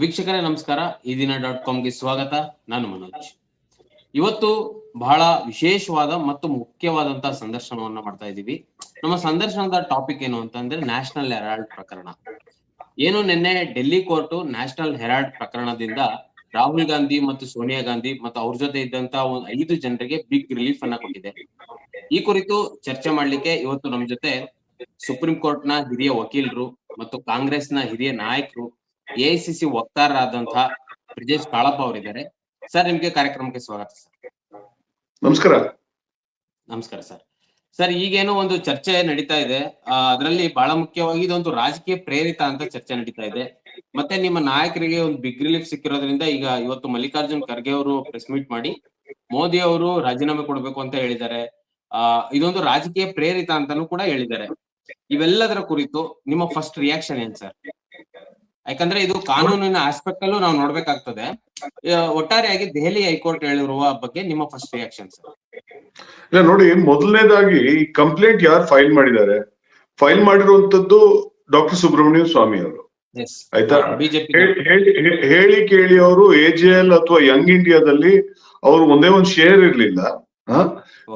ವೀಕ್ಷಕರೇ, ನಮಸ್ಕಾರ. ಈ ದಿನ ಡಾಟ್ ಕಾಮ್ಗೆ ಸ್ವಾಗತ. ನಾನು ಮನೋಜ್. ಇವತ್ತು ಬಹಳ ವಿಶೇಷವಾದ ಮತ್ತು ಮುಖ್ಯವಾದಂತಹ ಸಂದರ್ಶನವನ್ನ ಮಾಡ್ತಾ ಇದ್ದೀವಿ. ನಮ್ಮ ಸಂದರ್ಶನದ ಟಾಪಿಕ್ ಏನು ಅಂತಂದ್ರೆ ನ್ಯಾಷನಲ್ ಹೆರಾಲ್ಡ್ ಪ್ರಕರಣ. ಏನು ನಿನ್ನೆ ಡೆಲ್ಲಿ ಕೋರ್ಟ್ ನ್ಯಾಷನಲ್ ಹೆರಾಲ್ಡ್ ಪ್ರಕರಣದಿಂದ ರಾಹುಲ್ ಗಾಂಧಿ ಮತ್ತು ಸೋನಿಯಾ ಗಾಂಧಿ ಮತ್ತು ಅವ್ರ ಜೊತೆ ಇದ್ದಂತ ಒಂದು ಐದು ಜನರಿಗೆ ಬಿಗ್ ರಿಲೀಫ್ ಅನ್ನ ಕೊಟ್ಟಿದೆ. ಈ ಕುರಿತು ಚರ್ಚೆ ಮಾಡ್ಲಿಕ್ಕೆ ಇವತ್ತು ನಮ್ ಜೊತೆ ಸುಪ್ರೀಂ ಕೋರ್ಟ್ನ ಹಿರಿಯ ವಕೀಲರು ಮತ್ತು ಕಾಂಗ್ರೆಸ್ನ ಹಿರಿಯ ನಾಯಕರು ಎಐಸಿಸಿ ವಕ್ತಾರರಾದಂತಹ ಬ್ರಿಜೇಶ್ ಕಾಳಪ್ಪ ಅವರಿದ್ದಾರೆ. ಸರ್ ನಿಮ್ಗೆ ಕಾರ್ಯಕ್ರಮಕ್ಕೆ ಸ್ವಾಗತ ಸರ್. ನಮಸ್ಕಾರ. ನಮಸ್ಕಾರ ಸರ್. ಸರ್ ಈಗೇನೋ ಒಂದು ಚರ್ಚೆ ನಡೀತಾ ಇದೆ. ಅದರಲ್ಲಿ ಬಹಳ ಮುಖ್ಯವಾಗಿ ಇದೊಂದು ರಾಜಕೀಯ ಪ್ರೇರಿತ ಅಂತ ಚರ್ಚೆ ನಡೀತಾ ಇದೆ. ಮತ್ತೆ ನಿಮ್ಮ ನಾಯಕರಿಗೆ ಒಂದು ಬಿಗ್ ರಿಲೀಫ್ ಸಿಕ್ಕಿರೋದ್ರಿಂದ ಈಗ ಇವತ್ತು ಮಲ್ಲಿಕಾರ್ಜುನ್ ಖರ್ಗೆ ಅವರು ಪ್ರೆಸ್ ಮೀಟ್ ಮಾಡಿ ಮೋದಿ ಅವರು ರಾಜೀನಾಮೆ ಕೊಡಬೇಕು ಅಂತ ಹೇಳಿದ್ದಾರೆ. ಆ ಇದೊಂದು ರಾಜಕೀಯ ಪ್ರೇರಿತ ಅಂತಾನು ಕೂಡ ಹೇಳಿದ್ದಾರೆ. ಇವೆಲ್ಲದರ ಕುರಿತು ನಿಮ್ಮ ಫಸ್ಟ್ ರಿಯಾಕ್ಷನ್ ಏನ್ ಸರ್? ಯಾಕಂದ್ರೆ ಇದು ಕಾನೂನಿನ ಆಸ್ಪೆಕ್ಟ್ ಅಲ್ಲೂ ನಾವು ನೋಡ್ಬೇಕಾಗ್ತದೆ. ಒಟ್ಟಾರೆಯಾಗಿ ದೆಹಲಿ ಹೈಕೋರ್ಟ್ ಹೇಳಿರುವ ಬಗ್ಗೆ ನಿಮ್ಮ ಫಸ್ಟ್ ರಿಯಾಕ್ಷನ್ ಸರ್ ಇಲ್ಲ ನೋಡಿ ಮೊದಲನೇದಾಗಿ ಈ ಕಂಪ್ಲೇಂಟ್ ಯಾರು ಫೈಲ್ ಮಾಡಿದ್ದಾರೆ? ಫೈಲ್ ಮಾಡಿರುವಂತದ್ದು ಡಾಕ್ಟರ್ ಸುಬ್ರಹ್ಮಣ್ಯ ಸ್ವಾಮಿ ಅವರು. ಆಯ್ತಾ? ಹೇಳಿ ಕೇಳಿ ಅವರು ಎಜೆಎಲ್ ಅಥವಾ ಯಂಗ್ ಇಂಡಿಯಾದಲ್ಲಿ ಅವರು ಒಂದೇ ಒಂದು ಶೇರ್ ಇರ್ಲಿಲ್ಲ?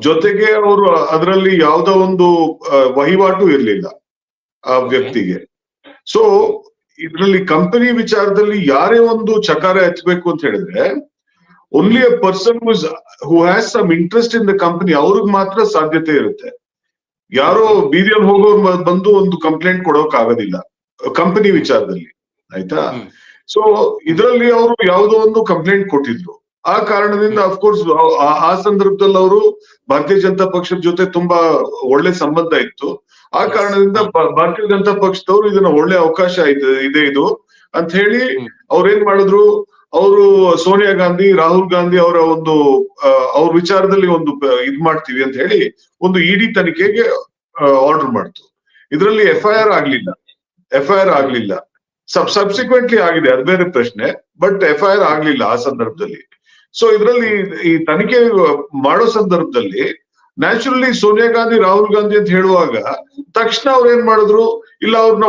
ಜೊತೆಗೆ ಅವರು ಅದರಲ್ಲಿ ಯಾವ್ದೋ ಒಂದು ವಹಿವಾಟು ಇರ್ಲಿಲ್ಲ ಆ ವ್ಯಕ್ತಿಗೆ. ಸೊ ಇದರಲ್ಲಿ ಕಂಪನಿ ವಿಚಾರದಲ್ಲಿ ಯಾರೇ ಒಂದು ಚಕಾರ ಎತ್ತಬೇಕು ಅಂತ ಹೇಳಿದ್ರೆ only a person who has some interest in the company ಅವ್ರಿಗೆ ಮಾತ್ರ ಸಾಧ್ಯತೆ ಇರುತ್ತೆ. ಯಾರೋ ಬೀದಿಯಲ್ಲಿ ಹೋಗೋರು ಬಂದು ಒಂದು ಕಂಪ್ಲೇಂಟ್ ಕೊಡೋಕ್ ಆಗೋದಿಲ್ಲ ಕಂಪನಿ ವಿಚಾರದಲ್ಲಿ ಆಯ್ತಾ. ಸೊ ಇದರಲ್ಲಿ ಅವರು ಯಾವುದೋ ಒಂದು ಕಂಪ್ಲೇಂಟ್ ಕೊಟ್ಟಿದ್ರು. ಆ ಕಾರಣದಿಂದ ಅಫ್ಕೋರ್ಸ್ ಆ ಸಂದರ್ಭದಲ್ಲಿ ಅವರು ಭಾರತೀಯ ಜನತಾ ಪಕ್ಷದ ಜೊತೆ ತುಂಬಾ ಒಳ್ಳೆ ಸಂಬಂಧ ಇತ್ತು. ಆ ಕಾರಣದಿಂದ ಭಾರತೀಯ ಜನತಾ ಪಕ್ಷದವರು ಇದನ್ನ ಒಳ್ಳೆ ಅವಕಾಶ ಇದೆ ಇದೆ ಇದು ಅಂತ ಹೇಳಿ. ಅವ್ರೇನ್ ಮಾಡಿದ್ರು? ಅವರು ಸೋನಿಯಾ ಗಾಂಧಿ ರಾಹುಲ್ ಗಾಂಧಿ ಅವರ ಒಂದು ಅವ್ರ ವಿಚಾರದಲ್ಲಿ ಒಂದು ಇದ್ ಮಾಡ್ತೀವಿ ಅಂತ ಹೇಳಿ ಒಂದು ಇಡಿ ತನಿಖೆಗೆ ಆರ್ಡರ್ ಮಾಡ್ತು. ಇದರಲ್ಲಿ ಎಫ್ ಐ ಆರ್ ಆಗ್ಲಿಲ್ಲ. ಎಫ್ ಐ ಆರ್ ಆಗ್ಲಿಲ್ಲ. ಸಬ್ ಸಬ್ಸಿಕ್ವೆಂಟ್ಲಿ ಆಗಿದೆ ಅದ್ ಬೇರೆ ಪ್ರಶ್ನೆ. ಬಟ್ ಎಫ್ ಐ ಆರ್ ಆಗ್ಲಿಲ್ಲ ಆ ಸಂದರ್ಭದಲ್ಲಿ. ಸೊ ಇದರಲ್ಲಿ ಈ ತನಿಖೆ ಮಾಡೋ ಸಂದರ್ಭದಲ್ಲಿ ನ್ಯಾಚುರಲಿ ಸೋನಿಯಾ ಗಾಂಧಿ, ರಾಹುಲ್ ಗಾಂಧಿ ಅಂತ ಹೇಳುವಾಗ ತಕ್ಷಣ ಅವ್ರು ಏನ್ ಮಾಡಿದ್ರು? ಇಲ್ಲ ಅವ್ರನ್ನ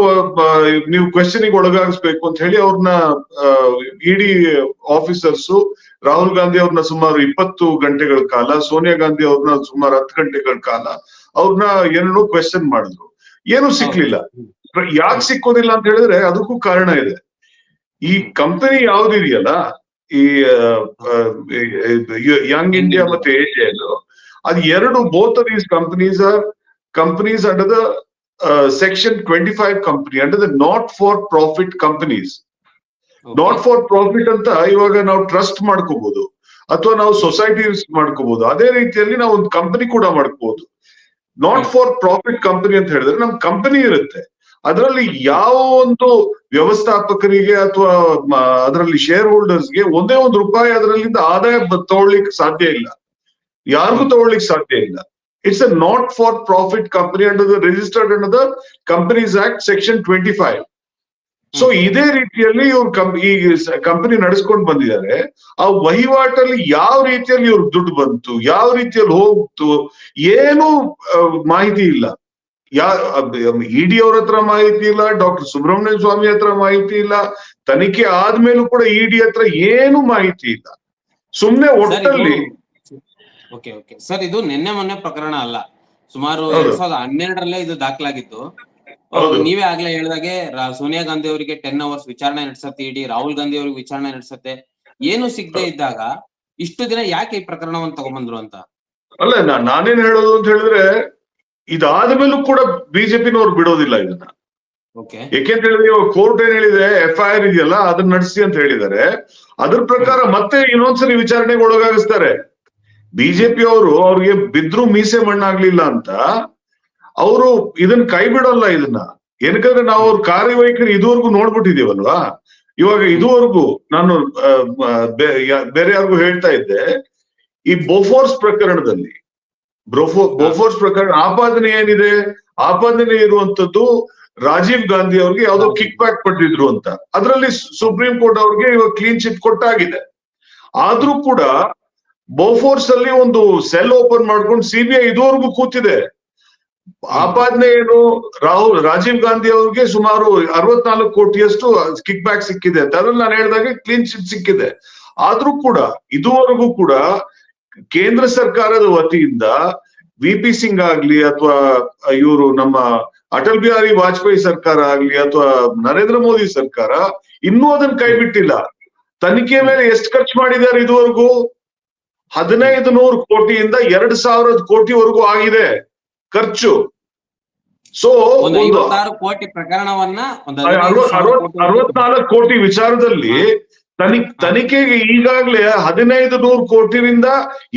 ನೀವು ಕ್ವೆಶನಿಗೆ ಒಳಗಾಗಿಸ್ಬೇಕು ಅಂತ ಹೇಳಿ ಅವ್ರನ್ನ ಇಡಿ ಆಫೀಸರ್ಸ್ ರಾಹುಲ್ ಗಾಂಧಿ ಅವ್ರನ್ನ ಸುಮಾರು ಇಪ್ಪತ್ತು ಗಂಟೆಗಳ ಕಾಲ, ಸೋನಿಯಾ ಗಾಂಧಿ ಅವ್ರನ್ನ ಸುಮಾರು ಹತ್ತು ಗಂಟೆಗಳ ಕಾಲ ಅವ್ರನ್ನ ಏನೇನು ಕ್ವೆಶನ್ ಮಾಡಿದ್ರು. ಏನು ಸಿಕ್ಲಿಲ್ಲ. ಯಾಕೆ ಸಿಕ್ಕೋದಿಲ್ಲ ಅಂತ ಹೇಳಿದ್ರೆ ಅದಕ್ಕೂ ಕಾರಣ ಇದೆ. ಈ ಕಂಪನಿ ಯಾವ್ದಿದೆಯಲ್ಲ ಈ ಯಂಗ್ ಇಂಡಿಯಾ ಮತ್ತೆ ಏಜೆಲ್ ಅದು ಎರಡು both of these companies are companies under the section twenty five company under the not for profit companies not for profit ಅಂತ ಇವಾಗ ನಾವು ಟ್ರಸ್ಟ್ ಮಾಡ್ಕೋಬಹುದು ಅಥವಾ ನಾವು ಸೊಸೈಟಿ ಮಾಡ್ಕೋಬಹುದು ಅದೇ ರೀತಿಯಲ್ಲಿ ನಾವು ಒಂದು ಕಂಪನಿ ಕೂಡ ಮಾಡ್ಕೋಬಹುದು ನಾಟ್ ಫಾರ್ ಪ್ರಾಫಿಟ್ ಕಂಪನಿ ಅಂತ ಹೇಳಿದ್ರೆ ನಮ್ ಕಂಪನಿ ಇರುತ್ತೆ. ಅದರಲ್ಲಿ ಯಾವ ಒಂದು ವ್ಯವಸ್ಥಾಪಕರಿಗೆ ಅಥವಾ ಅದರಲ್ಲಿ ಶೇರ್ ಹೋಲ್ಡರ್ಸ್ಗೆ ಒಂದೇ ಒಂದು ರೂಪಾಯಿ ಅದರಲ್ಲಿಂದ ಆದಾಯ ತಗೊಳ್ಳಿಕ್ ಸಾಧ್ಯ ಇಲ್ಲ. ಯಾರಿಗೂ ತಗೊಳ್ಳಿಕ್ ಸಾಧ್ಯ ಇಲ್ಲ. It's a not for profit company under the registered under the companies act section twenty five so ಇದೇ ರೀತಿಯಲ್ಲಿ ಇವ್ರು ಈ ಕಂಪನಿ ನಡೆಸ್ಕೊಂಡು ಬಂದಿದ್ದಾರೆ. ಆ ವಹಿವಾಟಲ್ಲಿ ಯಾವ ರೀತಿಯಲ್ಲಿ ಇವ್ರ ದುಡ್ಡು ಬಂತು ಯಾವ ರೀತಿಯಲ್ಲಿ ಹೋಗ್ತು ಏನು ಮಾಹಿತಿ ಇಲ್ಲ. ಯಾ ಇಡಿ ಅವ್ರ ಹತ್ರ ಮಾಹಿತಿ ಇಲ್ಲ ಡಾಕ್ಟರ್ ಸುಬ್ರಹ್ಮಣ್ಯ ಸ್ವಾಮಿ ಹತ್ರ ಮಾಹಿತಿ ಇಲ್ಲ ತನಿಖೆ ಆದ್ಮೇಲೂ ಕೂಡ ಇಡಿ ಹತ್ರ ಏನು ಮಾಹಿತಿ ಇಲ್ಲ. ಸುಮ್ನೆ ಒಟ್ಟಲ್ಲಿ ಓಕೆ ಓಕೆ. ಸರ್ ಇದು ನಿನ್ನೆ ಮೊನ್ನೆ ಪ್ರಕರಣ ಅಲ್ಲ. ಸುಮಾರು. ಎರಡ್ ಸಾವಿರದ ಹನ್ನೆರಡರಲ್ಲೇ ಇದು ದಾಖಲಾಗಿತ್ತು. ನೀವೇ ಆಗ್ಲೇ ಹೇಳಿದಾಗೆ ಸೋನಿಯಾ ಗಾಂಧಿ ಅವರಿಗೆ ಟೆನ್ ಅವರ್ಸ್ ವಿಚಾರಣೆ ನಡೆಸತ್ತೆ ಇಡಿ ರಾಹುಲ್ ಗಾಂಧಿ ಅವರಿಗೆ ವಿಚಾರಣೆ ನಡೆಸತ್ತೆ. ಏನು ಸಿಗದೆ ಇದ್ದಾಗ ಇಷ್ಟು ದಿನ ಯಾಕೆ ಈ ಪ್ರಕರಣವನ್ನು ತಗೊಂಡ್ಬಂದ್ರು ಅಂತ? ಅಲ್ಲ ನಾನೇನ್ ಹೇಳೋದು ಅಂತ ಹೇಳಿದ್ರೆ ಇದಾದ ಮೇಲೂ ಕೂಡ ಬಿಜೆಪಿನವ್ರು ಬಿಡೋದಿಲ್ಲ ಇದನ್ನ. ಯಾಕೆಂತ ಹೇಳಿದ್ರೆ ಇವಾಗ ಕೋರ್ಟ್ ಏನ್ ಹೇಳಿದೆ ಎಫ್ ಐ ಆರ್ ಇದೆಯಲ್ಲ ಅದನ್ನ ನಡೆಸಿ ಅಂತ ಹೇಳಿದ್ದಾರೆ. ಅದ್ರ ಪ್ರಕಾರ ಮತ್ತೆ ಇನ್ನೊಂದ್ಸರಿ ವಿಚಾರಣೆಗೆ ಒಳಗಾಗಿಸ್ತಾರೆ. ಬಿಜೆಪಿ ಅವರು ಅವ್ರಿಗೆ ಬಿದ್ರು ಮೀಸೆ ಮಣ್ಣಾಗ್ಲಿಲ್ಲ ಅಂತ ಅವರು ಇದನ್ನ ಕೈ ಬಿಡೋಲ್ಲ ಇದನ್ನ. ಏನಕಂದ್ರೆ ನಾವು ಅವ್ರ ಕಾರ್ಯವೈಖರಿ ಇದುವರೆಗೂ ನೋಡ್ಬಿಟ್ಟಿದೀವಲ್ವಾ? ಇವಾಗ ಇದುವರೆಗೂ ನಾನು ಬೇರೆ ಯಾರಿಗೂ ಹೇಳ್ತಾ ಇದ್ದೆ ಈ ಬೋಫೋರ್ಸ್ ಪ್ರಕರಣದಲ್ಲಿ ಬ್ರೋಫೋ ಬೋಫೋರ್ಸ್ ಪ್ರಕರಣ ಆಪಾದನೆ ಏನಿದೆ? ಆಪಾದನೆ ಇರುವಂತದ್ದು ರಾಜೀವ್ ಗಾಂಧಿ ಅವ್ರಿಗೆ ಯಾವ್ದೋ ಕಿಕ್ ಬ್ಯಾಕ್ ಪಟ್ಟಿದ್ರು ಅಂತ. ಅದರಲ್ಲಿ ಸುಪ್ರೀಂ ಕೋರ್ಟ್ ಅವ್ರಿಗೆ ಇವಾಗ ಕ್ಲೀನ್ ಚಿಟ್ ಕೊಟ್ಟಾಗಿದೆ. ಆದ್ರೂ ಕೂಡ ಬೋಫೋರ್ಸ್ ಅಲ್ಲಿ ಒಂದು ಸೆಲ್ ಓಪನ್ ಮಾಡ್ಕೊಂಡು ಸಿಬಿಐ ಇದುವರೆಗೂ ಕೂತಿದೆ. ಆಪಾದನೆ ಏನು? ರಾಹುಲ್ ರಾಜೀವ್ ಗಾಂಧಿ ಅವ್ರಿಗೆ ಸುಮಾರು ಅರವತ್ನಾಲ್ಕು ಕೋಟಿಯಷ್ಟು ಕಿಕ್ ಬ್ಯಾಕ್ ಸಿಕ್ಕಿದೆ ಅಂತ. ಅದ್ರಲ್ಲಿ ನಾನು ಹೇಳಿದಾಗೆ ಕ್ಲೀನ್ ಚಿಟ್ ಸಿಕ್ಕಿದೆ. ಆದ್ರೂ ಕೂಡ ಇದುವರೆಗೂ ಕೂಡ ಕೇಂದ್ರ ಸರ್ಕಾರದ ವತಿಯಿಂದ ವಿ ಪಿ ಸಿಂಗ್ ಆಗ್ಲಿ ಅಥವಾ ಇವರು ನಮ್ಮ ಅಟಲ್ ಬಿಹಾರಿ ವಾಜಪೇಯಿ ಸರ್ಕಾರ ಆಗ್ಲಿ ಅಥವಾ ನರೇಂದ್ರ ಮೋದಿ ಸರ್ಕಾರ ಇನ್ನೂ ಅದನ್ನ ಕೈ ಬಿಟ್ಟಿಲ್ಲ. ತನಿಖೆ ಮೇಲೆ ಎಷ್ಟು ಖರ್ಚು ಮಾಡಿದ್ದಾರೆ ಇದುವರೆಗೂ? ಹದಿನೈದು ನೂರು ಕೋಟಿಯಿಂದ ಎರಡ್ ಸಾವಿರದ ಕೋಟಿವರೆಗೂ ಆಗಿದೆ ಖರ್ಚು. ಸೊ ಕೋಟಿ ಪ್ರಕರಣವನ್ನ ಅರವತ್ನಾಲ್ಕು ಕೋಟಿ ವಿಚಾರದಲ್ಲಿ ತನಿ ತನಿಖೆಗೆ ಈಗಾಗಲೇ ಹದಿನೈದು ನೂರು ಕೋಟಿಯಿಂದ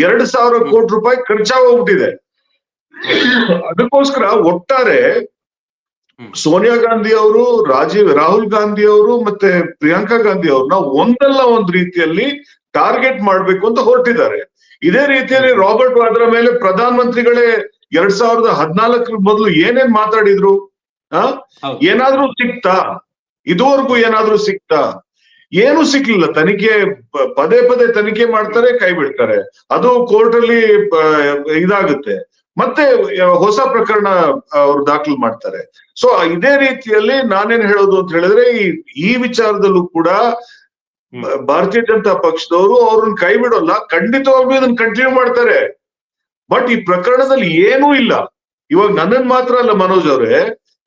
ಎರಡ್ ಸಾವಿರ ಕೋಟಿ ರೂಪಾಯಿ ಖರ್ಚಾಗೋಗ್ಬಿಟ್ಟಿದೆ ಅದಕ್ಕೋಸ್ಕರ ಒಟ್ಟಾರೆ ಸೋನಿಯಾ ಗಾಂಧಿ ಅವರು ರಾಜೀವ್ ರಾಹುಲ್ ಗಾಂಧಿ ಅವರು ಮತ್ತೆ ಪ್ರಿಯಾಂಕಾ ಗಾಂಧಿ ಅವ್ರನ್ನ ಒಂದಲ್ಲ ಒಂದ್ ರೀತಿಯಲ್ಲಿ ಟಾರ್ಗೆಟ್ ಮಾಡ್ಬೇಕು ಅಂತ ಹೊರಟಿದ್ದಾರೆ. ಇದೇ ರೀತಿಯಲ್ಲಿ ರಾಬರ್ಟ್ ವಾದ್ರಾ ಮೇಲೆ ಪ್ರಧಾನ ಮಂತ್ರಿಗಳೇ ಎರಡ್ ಸಾವಿರದ ಹದಿನಾಲ್ಕರ ಮೊದಲು ಏನೇನ್ ಮಾತಾಡಿದ್ರು? ಆ ಏನಾದ್ರೂ ಸಿಕ್ತಾ? ಇದುವರೆಗೂ ಏನಾದ್ರೂ ಸಿಕ್ತಾ? ಏನು ಸಿಕ್ಲಿಲ್ಲ. ತನಿಖೆ ಪದೇ ಪದೇ ತನಿಖೆ ಮಾಡ್ತಾರೆ ಕೈ ಬಿಡ್ತಾರೆ. ಅದು ಕೋರ್ಟ್ ಅಲ್ಲಿ ಇದಾಗುತ್ತೆ. ಮತ್ತೆ ಹೊಸ ಪ್ರಕರಣ ಅವ್ರು ದಾಖಲು ಮಾಡ್ತಾರೆ. ಸೊ ಇದೇ ರೀತಿಯಲ್ಲಿ ನಾನೇನ್ ಹೇಳೋದು ಅಂತ ಹೇಳಿದ್ರೆ ಈ ಈ ವಿಚಾರದಲ್ಲೂ ಕೂಡ ಭಾರತೀಯ ಜನತಾ ಪಕ್ಷದವರು ಅವ್ರನ್ನ ಕೈ ಬಿಡೋಲ್ಲ. ಖಂಡಿತವಾಗ್ಲೂ ಇದನ್ನ ಕಂಟಿನ್ಯೂ ಮಾಡ್ತಾರೆ. ಬಟ್ ಈ ಪ್ರಕರಣದಲ್ಲಿ ಏನೂ ಇಲ್ಲ. ಇವಾಗ ನನ್ನನ್ ಮಾತ್ರ ಅಲ್ಲ ಮನೋಜ್ ಅವರೇ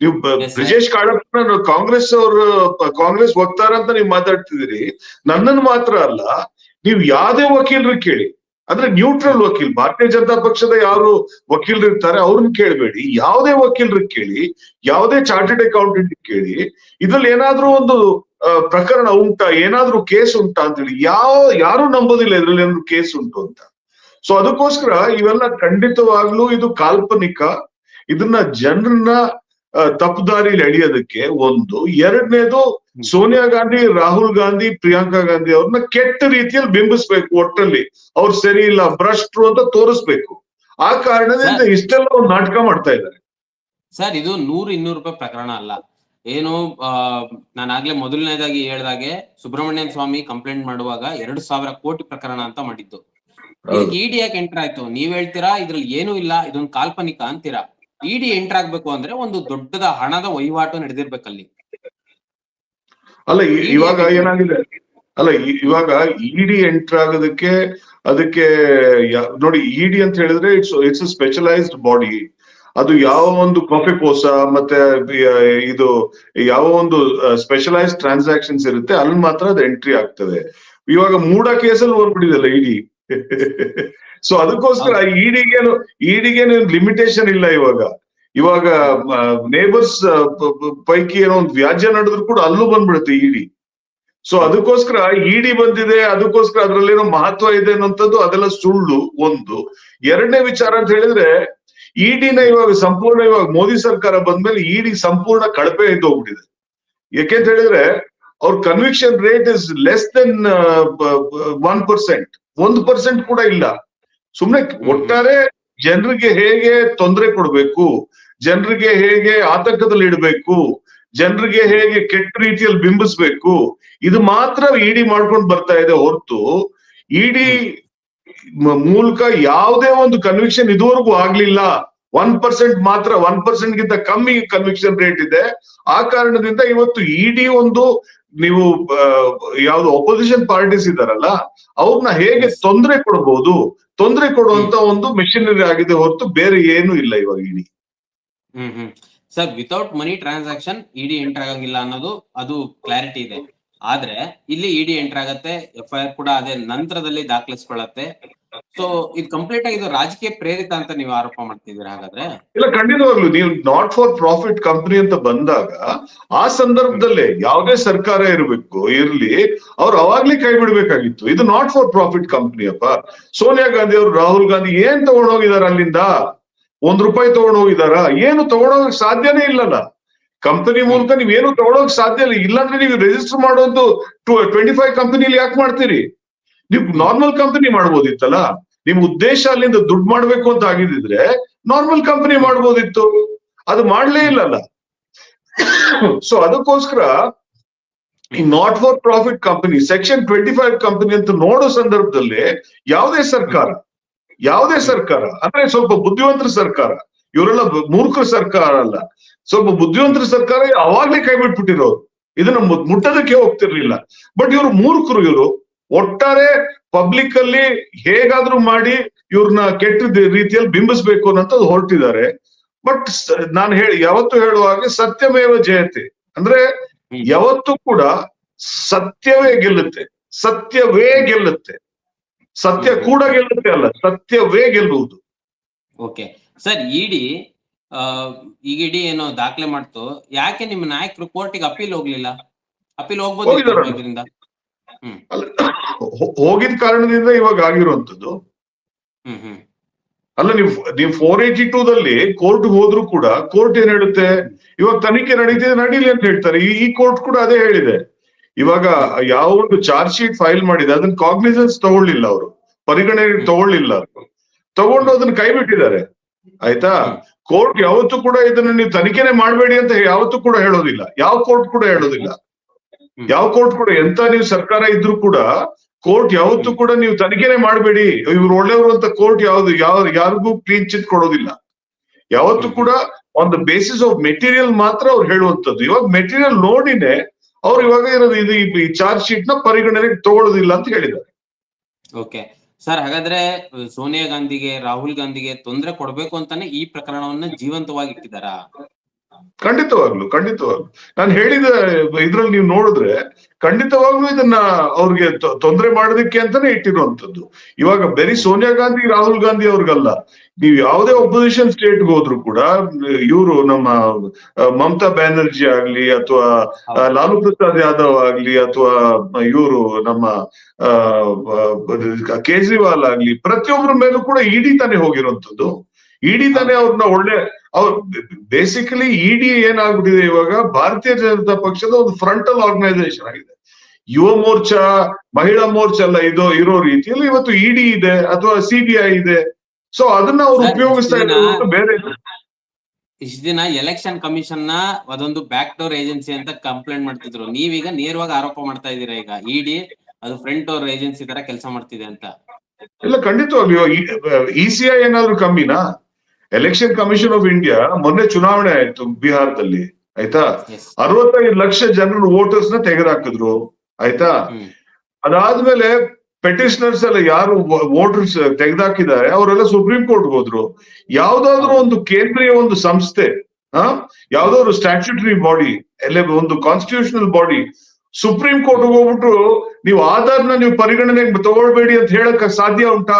ನೀವು ಬ್ರಿಜೇಶ್ ಕಾಳಪ್ಪನ ಕಾಂಗ್ರೆಸ್ ಅವರು ಕಾಂಗ್ರೆಸ್ ವಕ್ತಾರ ಅಂತ ನೀವು ಮಾತಾಡ್ತಿದ್ದೀರಿ ನನ್ನನ್ನು ಮಾತ್ರ ಅಲ್ಲ ನೀವು ಯಾವ್ದೇ ವಕೀಲರು ಕೇಳಿ ಅಂದ್ರೆ ನ್ಯೂಟ್ರಲ್ ವಕೀಲ್ ಭಾರತೀಯ ಜನತಾ ಪಕ್ಷದ ಯಾರು ವಕೀಲರು ಇರ್ತಾರೆ ಅವ್ರನ್ನ ಕೇಳಬೇಡಿ ಯಾವುದೇ ವಕೀಲರು ಕೇಳಿ ಯಾವುದೇ ಚಾರ್ಟೆಡ್ ಅಕೌಂಟೆಂಟ್ ಕೇಳಿ ಇದ್ರಲ್ಲಿ ಏನಾದ್ರೂ ಒಂದು ಪ್ರಕರಣ ಉಂಟಾ ಏನಾದ್ರೂ ಕೇಸ್ ಉಂಟಾ ಅಂತೇಳಿ ಯಾವ ಯಾರು ನಂಬೋದಿಲ್ಲ ಇದ್ರಲ್ಲಿ ಏನಾದ್ರು ಕೇಸ್ ಉಂಟು ಅಂತ. ಸೊ ಅದಕ್ಕೋಸ್ಕರ ಇವೆಲ್ಲ ಖಂಡಿತವಾಗ್ಲೂ ಇದು ಕಾಲ್ಪನಿಕ ಇದನ್ನ ಜನರನ್ನ ತಪ್ಪುದಾರಿಲಿ ಎಳೆಯೋದಕ್ಕೆ ಒಂದು. ಎರಡನೇದು ಸೋನಿಯಾ ಗಾಂಧಿ ರಾಹುಲ್ ಗಾಂಧಿ ಪ್ರಿಯಾಂಕಾ ಗಾಂಧಿ ಅವ್ರನ್ನ ಕೆಟ್ಟ ರೀತಿಯಲ್ಲಿ ಬಿಂಬಿಸ್ಬೇಕು ಒಟ್ಟಲ್ಲಿ. ಅವ್ರು ಸರಿ ಇಲ್ಲ ಭ್ರಷ್ಟರು ಅಂತ ತೋರಿಸ್ಬೇಕು. ಆ ಕಾರಣದಿಂದ ಇಷ್ಟೆಲ್ಲ ಒಂದು ನಾಟಕ ಮಾಡ್ತಾ ಇದ್ದಾರೆ. ಸರ್ ಇದು ನೂರು ಇನ್ನೂರು ರೂಪಾಯಿ ಪ್ರಕರಣ ಅಲ್ಲ. ಏನು ನಾನು ಆಗ್ಲೇ ಮೊದಲನೇದಾಗಿ ಹೇಳ್ದಾಗೆ ಸುಬ್ರಹ್ಮಣ್ಯನ್ ಸ್ವಾಮಿ ಕಂಪ್ಲೇಂಟ್ ಮಾಡುವಾಗ ಎರಡು ಸಾವಿರ ಕೋಟಿ ಪ್ರಕರಣ ಅಂತ ಮಾಡಿದ್ದು. ಇಡಿ ಯಾಕೆ ಎಂಟರ್ ಆಯ್ತು. ನೀವ್ ಹೇಳ್ತೀರಾ? ಇದ್ರಲ್ಲಿ ಏನೂ ಇಲ್ಲ. ಇದೊಂದು ಕಾಲ್ಪನಿಕ ಅಂತೀರಾ? ಇಡಿ ಎಂಟರ್ ಆಗ್ಬೇಕು ಅಂದ್ರೆ ಒಂದು ದೊಡ್ಡದ ಹಣದ ವಹಿವಾಟು ನಡೆದಿರ್ಬೇಕಲ್ಲಿ. ಅಲ್ಲ ಇವಾಗ ಏನಾಗಿದೆ? ಅಲ್ಲ ಇವಾಗ ಇಡಿ ಎಂಟರ್ ಆಗೋದಕ್ಕೆ ಅದಕ್ಕೆ ನೋಡಿ ಇಡಿ ಅಂತ ಹೇಳಿದ್ರೆ ಇಟ್ಸ್ ಇಟ್ಸ್ ಸ್ಪೆಷಲೈಸ್ಡ್ ಬಾಡಿ ಅದು ಯಾವ ಒಂದು ಕಾಫಿ ಕೋಸ ಮತ್ತೆ ಇದು ಯಾವ ಒಂದು ಸ್ಪೆಷಲೈಸ್ಡ್ ಟ್ರಾನ್ಸಾಕ್ಷನ್ಸ್ ಇರುತ್ತೆ ಅಲ್ಲಿ ಮಾತ್ರ ಅದು ಎಂಟ್ರಿ ಆಗ್ತದೆ. ಇವಾಗ ಮೂಡ ಕೇಸಲ್ಲಿ ಹೋಗ್ಬಿಟ್ಟಿದೆಲ್ಲ ಇಡಿ. ಸೊ ಅದಕ್ಕೋಸ್ಕರ ಈಡಿಗೇನು ಈಡಿಗೇನು ಲಿಮಿಟೇಷನ್ ಇಲ್ಲ ಇವಾಗ. ಇವಾಗ ನೇಬರ್ಸ್ ಪೈಕಿ ಏನೋ ಒಂದು ವ್ಯಾಜ್ಯ ನಡೆದ್ರು ಕೂಡ ಅಲ್ಲೂ ಬಂದ್ಬಿಡುತ್ತೆ ಇಡಿ ಸೊ ಅದಕ್ಕೋಸ್ಕರ ಇಡಿ ಬಂದಿದೆ ಅದಕ್ಕೋಸ್ಕರ ಅದ್ರಲ್ಲೇನೋ ಮಹತ್ವ ಇದೆ ಅನ್ನೋಂಥದ್ದು ಅದೆಲ್ಲ ಸುಳ್ಳು ಒಂದು. ಎರಡನೇ ವಿಚಾರ ಅಂತ ಹೇಳಿದ್ರೆ ಇಡಿನ ಇವಾಗ ಸಂಪೂರ್ಣ ಇವಾಗ ಮೋದಿ ಸರ್ಕಾರ ಬಂದ್ಮೇಲೆ ಇಡಿ ಸಂಪೂರ್ಣ ಕಳಪೆ ಇದ್ದು ಹೋಗ್ಬಿಟ್ಟಿದೆ. ಯಾಕೆಂತ ಹೇಳಿದ್ರೆ ಅವ್ರ conviction rate is less than one percent ಒಂದು ಪರ್ಸೆಂಟ್ ಕೂಡ ಇಲ್ಲ. ಸುಮ್ನೆ ಒಟ್ಟಾರೆ ಜನರಿಗೆ ಹೇಗೆ ತೊಂದರೆ ಕೊಡ್ಬೇಕು, ಜನರಿಗೆ ಹೇಗೆ ಆತಂಕದಲ್ಲಿ ಇಡಬೇಕು, ಜನರಿಗೆ ಹೇಗೆ ಕೆಟ್ಟ ರೀತಿಯಲ್ಲಿ ಬಿಂಬಿಸ್ಬೇಕು, ಇದು ಮಾತ್ರ ಇಡಿ ಮಾಡ್ಕೊಂಡು ಬರ್ತಾ ಇದೆ ಹೊರತು ಇಡಿ ಮೂಲಕ ಯಾವುದೇ ಒಂದು ಕನ್ವಿಕ್ಷನ್ ಇದುವರೆಗೂ ಆಗ್ಲಿಲ್ಲ. ಒನ್ ಪರ್ಸೆಂಟ್ ಮಾತ್ರ ಒನ್ ಪರ್ಸೆಂಟ್ ಗಿಂತ ಕಮ್ಮಿ ಕನ್ವಿಕ್ಷನ್ ರೇಟ್ ಇದೆ. ಆ ಕಾರಣದಿಂದ ಇವತ್ತು ಇಡಿ ಒಂದು ನೀವು ಯಾವ್ದು ಅಪೋಸಿಷನ್ ಪಾರ್ಟೀಸ್ ಇದಾರಲ್ಲ ಅವ್ರನ್ನ ಹೇಗೆ ತೊಂದರೆ ಕೊಡಬಹುದು ತೊಂದರೆ ಕೊಡುವಂತ ಒಂದು ಮೆಷಿನರಿ ಆಗಿದೆ ಹೊರತು ಬೇರೆ ಏನು ಇಲ್ಲ ಇವಾಗ ED. Hmm hmm. Sir without money transaction ED enter ಆಗಂಗಿಲ್ಲ ಅನ್ನೋದು ಅದು ಕ್ಲಾರಿಟಿ ಇದೆ. ಆದ್ರೆ ಇಲ್ಲಿ ಇಡಿ ಎಂಟರ್ ಆಗತ್ತೆ ಎಫ್ ಐ ಆರ್ ಕೂಡ ಅದೇ ನಂತರದಲ್ಲಿ ದಾಖಲಿಸ್ಕೊಳ್ಳತ್ತೆ ಸೊ ಇದು ಕಂಪ್ಲೀಟ್ ಆಗಿ ರಾಜಕೀಯ ಪ್ರೇರಿತ ಅಂತ ನೀವು ಆರೋಪ ಮಾಡ್ತಿದ್ದೀರಾ ಹಾಗಾದ್ರೆ? ಇಲ್ಲ ಖಂಡಿತವಾಗ್ಲು ನೀವು ನಾಟ್ ಫಾರ್ ಪ್ರಾಫಿಟ್ ಕಂಪನಿ ಅಂತ ಬಂದಾಗ ಆ ಸಂದರ್ಭದಲ್ಲೇ ಯಾವುದೇ ಸರ್ಕಾರ ಇರಬೇಕು, ಇರ್ಲಿ, ಅವ್ರು ಅವಾಗ್ಲೇ ಕೈ ಬಿಡ್ಬೇಕಾಗಿತ್ತು ಇದು ನಾಟ್ ಫಾರ್ ಪ್ರಾಫಿಟ್ ಕಂಪನಿ ಅಪ್ಪ. ಸೋನಿಯಾ ಗಾಂಧಿ ಅವರು, ರಾಹುಲ್ ಗಾಂಧಿ ಏನ್ ತಗೊಂಡೋಗಿದಾರ ಅಲ್ಲಿಂದ? ಒಂದ್ ರೂಪಾಯಿ ತಗೊಂಡೋಗಿದಾರ? ಏನು ತಗೊಂಡೋಗಕ್ ಸಾಧ್ಯನೇ ಇಲ್ಲಲ್ಲ. ಕಂಪನಿ ಮೂಲಕ ನೀವೇನು ತಗೊಳಕ್ ಸಾಧ್ಯ ಇಲ್ಲ. ಇಲ್ಲಾಂದ್ರೆ ನೀವು ರಿಜಿಸ್ಟರ್ ಮಾಡೋದು ಟ್ವೆಂಟಿ ಫೈವ್ ಕಂಪನಿಲಿ ಯಾಕೆ ಮಾಡ್ತೀರಿ? ನೀವು ನಾರ್ಮಲ್ ಕಂಪನಿ ಮಾಡ್ಬೋದಿತ್ತಲ್ಲ? ನಿಮ್ ಉದ್ದೇಶ ಅಲ್ಲಿಂದ ದುಡ್ಡು ಮಾಡ್ಬೇಕು ಅಂತ ಆಗಿದ್ರೆ ನಾರ್ಮಲ್ ಕಂಪನಿ ಮಾಡ್ಬೋದಿತ್ತು. ಅದು ಮಾಡ್ಲೇ ಇಲ್ಲಲ್ಲ. ಸೊ ಅದಕ್ಕೋಸ್ಕರ ಈ not for profit company section twenty five company ಅಂತ ನೋಡೋ ಸಂದರ್ಭದಲ್ಲಿ ಯಾವುದೇ ಸರ್ಕಾರ ಯಾವುದೇ ಸರ್ಕಾರ, ಅಂದ್ರೆ ಸ್ವಲ್ಪ ಬುದ್ಧಿವಂತರ ಸರ್ಕಾರ, ಇವರೆಲ್ಲ ಮೂರ್ಖ ಸರ್ಕಾರ ಅಲ್ಲ. ಸ್ವಲ್ಪ ಬುದ್ಧಿವಂತರ ಸರ್ಕಾರ ಅವಾಗ್ಲೇ ಕೈ ಬಿಟ್ಬಿಟ್ಟಿರೋರು. ಇದನ್ನ ಮುಟ್ಟೋದಕ್ಕೆ ಹೋಗ್ತಿರ್ಲಿಲ್ಲ. ಬಟ್ ಇವರು ಮೂರ್ಖರು ಇವರು. ಒಟ್ಟಾರೆ ಪಬ್ಲಿಕ್ ಅಲ್ಲಿ ಹೇಗಾದ್ರೂ ಮಾಡಿ ಇವ್ರನ್ನ ಕೆಟ್ಟ ರೀತಿಯಲ್ಲಿ ಬಿಂಬಿಸ್ಬೇಕು ಅನ್ನೋದು ಹೊರಟಿದ್ದಾರೆ. ಬಟ್ ನಾನು ಹೇಳಿ ಯಾವತ್ತು ಹೇಳುವಾಗ ಸತ್ಯಮೇವ ಜಯತೆ. ಅಂದ್ರೆ ಯಾವತ್ತು ಕೂಡ ಸತ್ಯವೇ ಗೆಲ್ಲುತ್ತೆ. ಸತ್ಯವೇ ಗೆಲ್ಲುತ್ತೆ. ಸತ್ಯ ಕೂಡ ಗೆಲ್ಲುತ್ತೆ ಅಲ್ಲ ಸತ್ಯವೇ ಗೆಲ್ಲುವುದು. ಓಕೆ ಸರ್ ಇಡಿ ಈಗ ಇಡಿ ಏನೋ ದಾಖಲೆ ಮಾಡ್ತು. ಯಾಕೆ ನಿಮ್ಮ ನಾಯಕರು ಕೋರ್ಟಿಗೆ ಅಪೀಲ್ ಹೋಗ್ಲಿಲ್ಲ? ಅಪೀಲ್ ಹೋಗ್ಬೋದು ಅಲ್ಲ ಹೋಗಿದ ಕಾರಣದಿಂದ ಇವಾಗ ಆಗಿರುವಂತದ್ದು ಹ್ಮ್ ಹ್ಮ್. ಅಲ್ಲ ನೀವು ನೀವು ಫೋರ್ ಏಟಿ ಟೂ ದಲ್ಲಿ ಕೋರ್ಟ್ ಹೋದ್ರು ಕೂಡ ಕೋರ್ಟ್ ಏನ್ ಹೇಳುತ್ತೆ? ಇವಾಗ ತನಿಖೆ ನಡೀತಿದೆ ನಡೀಲಿ ಅಂತ ಹೇಳ್ತಾರೆ. ಈ- ಕೋರ್ಟ್ ಕೂಡ ಅದೇ ಹೇಳಿದೆ. ಇವಾಗ ಯಾವ ಒಂದು ಚಾರ್ಜ್ ಶೀಟ್ ಫೈಲ್ ಮಾಡಿದೆ ಅದನ್ನ ಕಾಗ್ನಿಸೆನ್ಸ್ ತಗೊಳ್ಳಿಲ್ಲ ಅವರು. ಪರಿಗಣನೆಗೆ ತಗೊಳ್ಳಿಲ್ಲ. ತಗೊಂಡು ಅದನ್ನ ಕೈ ಬಿಟ್ಟಿದ್ದಾರೆ. ಆಯ್ತಾ? ಕೋರ್ಟ್ ಯಾವತ್ತೂ ಕೂಡ ಇದನ್ನ ನೀವು ತನಿಖೆನೆ ಮಾಡಬೇಡಿ ಅಂತ ಯಾವತ್ತೂ ಕೂಡ ಹೇಳೋದಿಲ್ಲ. ಯಾವ ಕೋರ್ಟ್ ಕೂಡ ಹೇಳೋದಿಲ್ಲ. ಯಾವ ಕೋರ್ಟ್ ಕೂಡ ಎಂತ ನೀವು ಸರ್ಕಾರ ಇದ್ರು ಕೂಡ ಕೋರ್ಟ್ ಯಾವತ್ತೂ ಕೂಡ ನೀವು ತನಿಖೆನೆ ಮಾಡಬೇಡಿ. ಇವ್ರು ಒಳ್ಳೆಯವರು ಅಂತ ಕೋರ್ಟ್ ಯಾವ್ದು ಯಾವ ಯಾರಿಗೂ ಕ್ಲೀನ್ ಚಿಟ್ ಕೊಡೋದಿಲ್ಲ. ಯಾವತ್ತೂ ಕೂಡ ಒಂದು ದ ಬೇಸಿಸ್ ಆಫ್ ಮೆಟೀರಿಯಲ್ ಮಾತ್ರ ಅವ್ರು ಹೇಳುವಂತದ್ದು ಇವಾಗ ಮೆಟೀರಿಯಲ್ ನೋಡಿನೇ ಅವ್ರು ಇವಾಗ ಇರೋದು ಇದು ಈ ಚಾರ್ಜ್ ಶೀಟ್ನ ಪರಿಗಣನೆಗೆ ತಗೊಳ್ಳೋದಿಲ್ಲ ಅಂತ ಹೇಳಿದ್ದಾರೆ. ಓಕೆ ಸರ್ ಹಾಗಾದ್ರೆ ಸೋನಿಯಾ ಗಾಂಧಿಗೆ ರಾಹುಲ್ ಗಾಂಧಿಗೆ ತೊಂದರೆ ಕೊಡಬೇಕು ಅಂತಾನೆ ಈ ಪ್ರಕರಣವನ್ನ ಜೀವಂತವಾಗಿ ಇಟ್ಟಿದಾರಾ ಖಂಡಿತವಾಗ್ಲು ಖಂಡಿತವಾಗ್ಲು. ನಾನು ಹೇಳಿದ ಇದ್ರಲ್ಲಿ ನೀವು ನೋಡಿದ್ರೆ ಖಂಡಿತವಾಗ್ಲೂ ಇದನ್ನ ಅವ್ರಿಗೆ ತೊಂದರೆ ಮಾಡೋದಕ್ಕೆ ಅಂತಾನೆ ಇಟ್ಟಿರುವಂತದ್ದು ಇವಾಗ ಬರೀ ಸೋನಿಯಾ ಗಾಂಧಿ ರಾಹುಲ್ ಗಾಂಧಿ ಅವ್ರಿಗಲ್ಲ. ನೀವು ಯಾವುದೇ ಒಪೊಸಿಷನ್ ಸ್ಟೇಟ್ ಹೋದ್ರು ಕೂಡ ಇವರು ನಮ್ಮ ಮಮತಾ ಬ್ಯಾನರ್ಜಿ ಆಗ್ಲಿ ಅಥವಾ ಲಾಲು ಪ್ರಸಾದ್ ಯಾದವ್ ಆಗ್ಲಿ ಅಥವಾ ಇವರು ನಮ್ಮ ಕೇಜ್ರಿವಾಲ್ ಆಗ್ಲಿ ಪ್ರತಿಯೊಬ್ಬರ ಮೇಲೂ ಕೂಡ ಇಡಿ ತಾನೇ ಹೋಗಿರುವಂತದ್ದು ಇಡಿ ತಾನೇ ಅವ್ರನ್ನ ಒಳ್ಳೆ ಅವ್ರ ಬೇಸಿಕಲಿ ಇಡಿ ಏನಾಗ್ಬಿಟ್ಟಿದೆ ಇವಾಗ ಭಾರತೀಯ ಜನತಾ ಪಕ್ಷದ ಒಂದು ಫ್ರಂಟಲ್ ಆರ್ಗನೈಸೇಷನ್ ಆಗಿದೆ. ಯುವ ಮೋರ್ಚಾ ಮಹಿಳಾ ಮೋರ್ಚಾ ಎಲ್ಲ ಇದು ಇರೋ ರೀತಿಯಲ್ಲಿ ಇವತ್ತು ಇಡಿ ಇದೆ ಅಥವಾ ಸಿಬಿಐ ಇದೆ. ಸೊ ಅದನ್ನ ಅವ್ರು ಉಪಯೋಗಿಸ್ತಾ ಇದ್ದಾರೆ ಬೇರೆ ಇಷ್ಟ ದಿನ ಎಲೆಕ್ಷನ್ ಕಮಿಷನ್ನ ಅದೊಂದು ಬ್ಯಾಕ್ ಡೋರ್ ಏಜೆನ್ಸಿ ಅಂತ ಕಂಪ್ಲೇಂಟ್ ಮಾಡ್ತಿದ್ರು. ನೀವೀಗ ನೇರವಾಗಿ ಆರೋಪ ಮಾಡ್ತಾ ಇದೀರಾ ಈಗ? ಇಡಿ ಅದು ಫ್ರಂಟ್ ಡೋರ್ ಏಜೆನ್ಸಿ ತರ ಕೆಲಸ ಮಾಡ್ತಿದೆ ಅಂತ. ಇಲ್ಲ ಖಂಡಿತವಾಗ್ಲೂ ಇ ಸಿ ಐ ಏನಾದ್ರು ಕಮ್ಮಿನಾ? ಎಲೆಕ್ಷನ್ ಕಮಿಷನ್ ಆಫ್ ಇಂಡಿಯಾ ಮೊನ್ನೆ ಚುನಾವಣೆ ಆಯ್ತು ಬಿಹಾರದಲ್ಲಿ ಆಯ್ತಾ? ಅರವತ್ತೈದು ಲಕ್ಷ ಜನರು ವೋಟರ್ಸ್ನ ತೆಗೆದಾಕಿದ್ರು ಆಯ್ತಾ? ಅದಾದ್ಮೇಲೆ ಪೆಟಿಷನರ್ಸ್ ಎಲ್ಲ ಯಾರು ವೋಟರ್ಸ್ ತೆಗೆದಾಕಿದ್ದಾರೆ ಅವರೆಲ್ಲ ಸುಪ್ರೀಂ ಕೋರ್ಟ್ ಹೋದ್ರು. ಯಾವ್ದಾದ್ರು ಒಂದು ಕೇಂದ್ರೀಯ ಒಂದು ಸಂಸ್ಥೆ ಆ ಯಾವ್ದಾದ್ರು ಸ್ಟ್ಯಾಚ್ಯೂಟರಿ ಬಾಡಿ ಎಲ್ಲ ಒಂದು ಕಾನ್ಸ್ಟಿಟ್ಯೂಷನಲ್ ಬಾಡಿ ಸುಪ್ರೀಂ ಕೋರ್ಟ್ ಹೋಗ್ಬಿಟ್ಟು ನೀವು ನ ನೀವು ಪರಿಗಣನೆಗೆ ತಗೊಳ್ಬೇಡಿ ಅಂತ ಹೇಳಕ್ ಸಾಧ್ಯ ಉಂಟಾ?